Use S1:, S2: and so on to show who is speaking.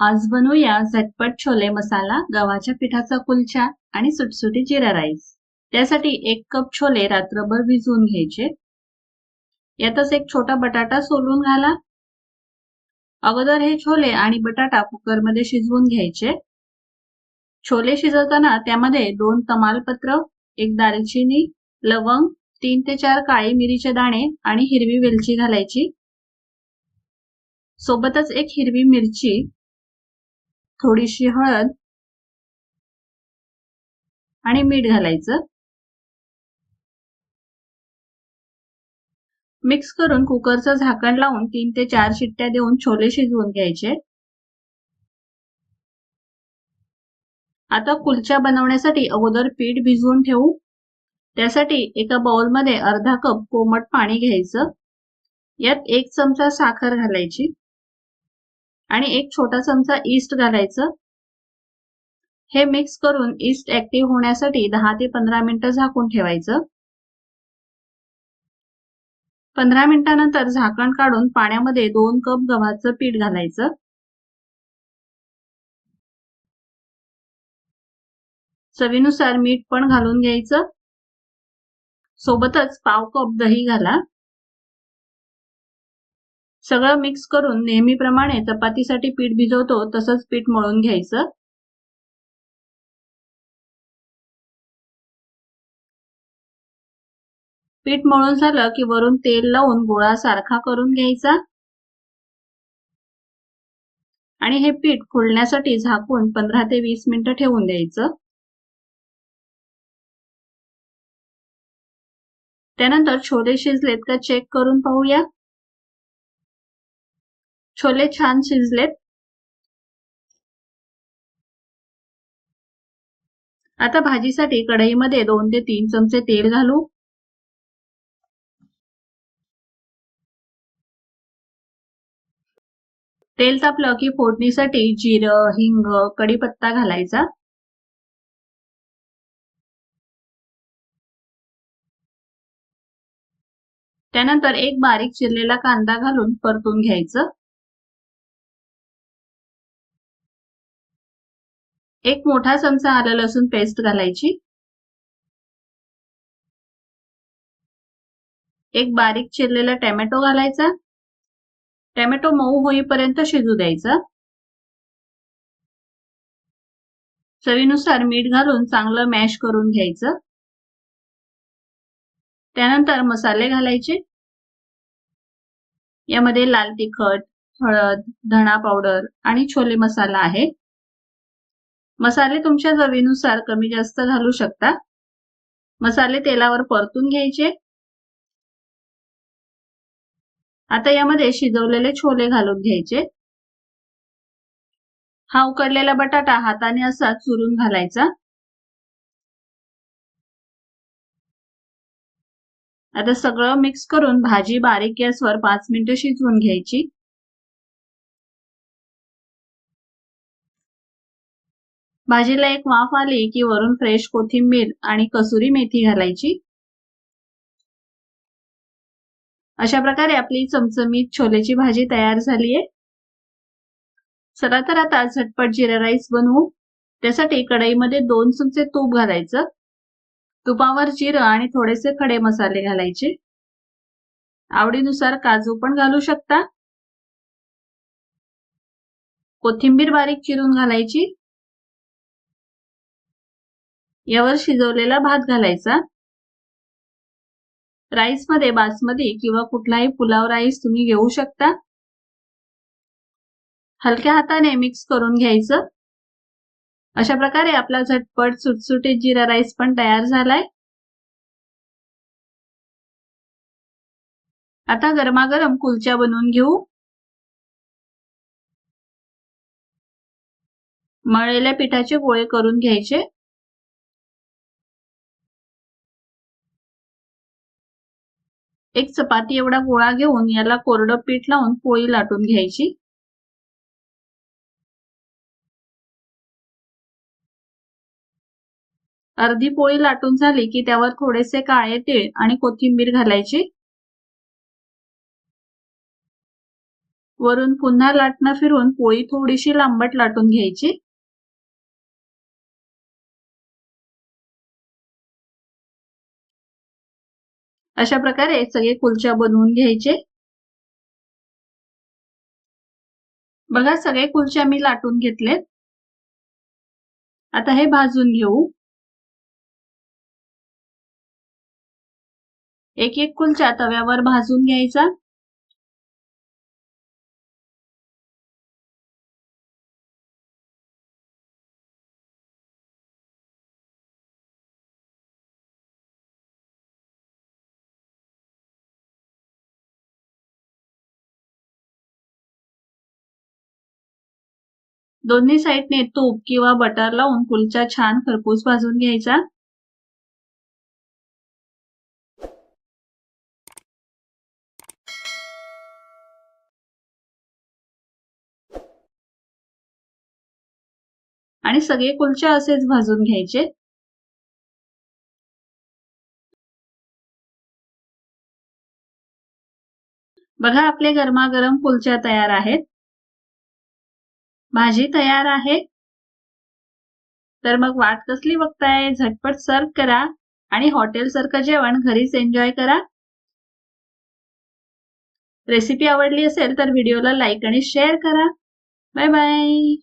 S1: आज बनवूया झटपट छोले मसाला गव्हाच्या पिठाचा कुलचा आणि सुटसुटी जिरा राईस. त्यासाठी एक कप छोले रात्रभर भिजवून घ्यायचे. यातच एक छोटा बटाटा सोलून घाला. अगोदर हे छोले आणि बटाटा कुकरमध्ये शिजवून घ्यायचे. छोले शिजवताना त्यामध्ये दोन तमालपत्र एक दालचिनी लवंग तीन ते चार काळी मिरीचे दाणे आणि हिरवी वेलची घालायची. सोबतच एक हिरवी मिरची थोडीशी हळद आणि मीठ घालायचं. मिक्स करून कुकरचं झाकण लावून तीन ते चार शिट्ट्या देऊन छोले शिजवून घ्यायचे. आता कुलच्या बनवण्यासाठी अगोदर पीठ भिजवून ठेवू. त्यासाठी एका बाउलमध्ये अर्धा कप कोमट पाणी घ्यायचं. यात एक चमचा साखर घालायची. आणि एक छोटा चमचा ईस्ट घालायचं. हे मिक्स करून ईस्ट ऍक्टिव्ह होण्यासाठी दहा ते पंधरा मिनिटं झाकून ठेवायचं. पंधरा मिनिटानंतर झाकण काढून पाण्यामध्ये दोन कप गव्हाचं पीठ घालायचं. चवीनुसार मीठ पण घालून घ्यायचं. सोबतच पाव कप दही घाला. सगळं मिक्स करून नेहमीप्रमाणे चपातीसाठी पीठ भिजवतो तसंच पीठ मळून घ्यायचं. पीठ मळून झालं की वरून तेल लावून गोळा सारखा करून घ्यायचा. आणि हे पीठ फुलण्यासाठी झाकून पंधरा ते वीस मिनिटं ठेवून द्यायचं. त्यानंतर छोले शिजलेत का चेक करून पाहूया. छोले छान शिजलेत. आता भाजीसाठी कढईमध्ये दोन ते तीन चमचे तेल घालू. तेल तापलं की फोडणीसाठी जिरं हिंग कढीपत्ता घालायचा. त्यानंतर एक बारीक चिरलेला कांदा घालून परतून घ्यायचं. एक मोठा चमचा आलं लसूण पेस्ट घालायची. एक बारीक चिरलेला टॅमॅटो घालायचा. टॅमॅटो मऊ होईपर्यंत शिजू द्यायचा. चवीनुसार मीठ घालून चांगलं मॅश करून घ्यायचं. त्यानंतर मसाले घालायचे. यामध्ये लाल तिखट हळद धणा पावडर आणि छोले मसाला आहे. मसाले तुमच्या चवीनुसार कमी जास्त घालू शकता. मसाले तेलावर परतून घ्यायचे. आता यामध्ये शिजवलेले छोले घालून घ्यायचे. हा उकडलेला बटाटा हाताने असा चुरून घालायचा. आता सगळं मिक्स करून भाजी बारीक गॅसवर पाच मिनिटं शिजवून घ्यायची. भाजीला एक वाफ आली की वरून फ्रेश कोथिंबीर आणि कसुरी मेथी घालायची. अशा प्रकारे आपली चमचमीत छोलेची भाजी तयार झालीये. चला तर आता झटपट जिरा राईस बनवू. त्यासाठी कढईमध्ये दोन चमचे तूप घालायचं. तुपावर जिरं आणि थोडेसे खडे मसाले घालायचे. आवडीनुसार काजू पण घालू शकता. कोथिंबीर बारीक चिरून घालायची. यावर शिजवलेला भात घालायचा. राईसमध्ये बासमती किंवा कुठलाही पुलाव राईस तुम्ही घेऊ शकता. हलक्या हाताने मिक्स करून घ्यायचं. अशा प्रकारे आपला झटपट सुटसुटीत जिरा राईस पण तयार झालाय. आता गरमागरम कुलच्या बनवून घेऊ. मळलेल्या पिठाचे गोळे करून घ्यायचे. एक चपाती एवढा गोळा घेऊन याला कोरडं पीठ लावून पोळी लाटून घ्यायची. अर्धी पोळी लाटून झाली की त्यावर थोडेसे काळे तीळ आणि कोथिंबीर घालायची. वरून पुन्हा लाटणं फिरून पोळी थोडीशी लांबट लाटून घ्यायची. अशा प्रकारे सगळे कुलच्या बनवून घ्यायचे. बघा सगळे कुलच्या मी लाटून घेतलेत. आता हे भाजून घेऊ. एक एक कुलच्या तव्यावर भाजून घ्यायचा. दोन्ही साईडने तूप किंवा बटर लावून कुलचा छान खरपूस भाजून घ्यायचा. आणि सगळे कुलच्या असेच भाजून घ्यायचे. बघा आपले गरमागरम कुलच्या तयार आहेत. भाजी तयार आहे. तर मग वाट कसली बघताय? झटपट सर्व करा आणि हॉटेल सारखं जेवण घरीच एन्जॉय करा. रेसिपी आवडली असेल तर व्हिडिओला लाईक आणि शेअर करा. Bye bye.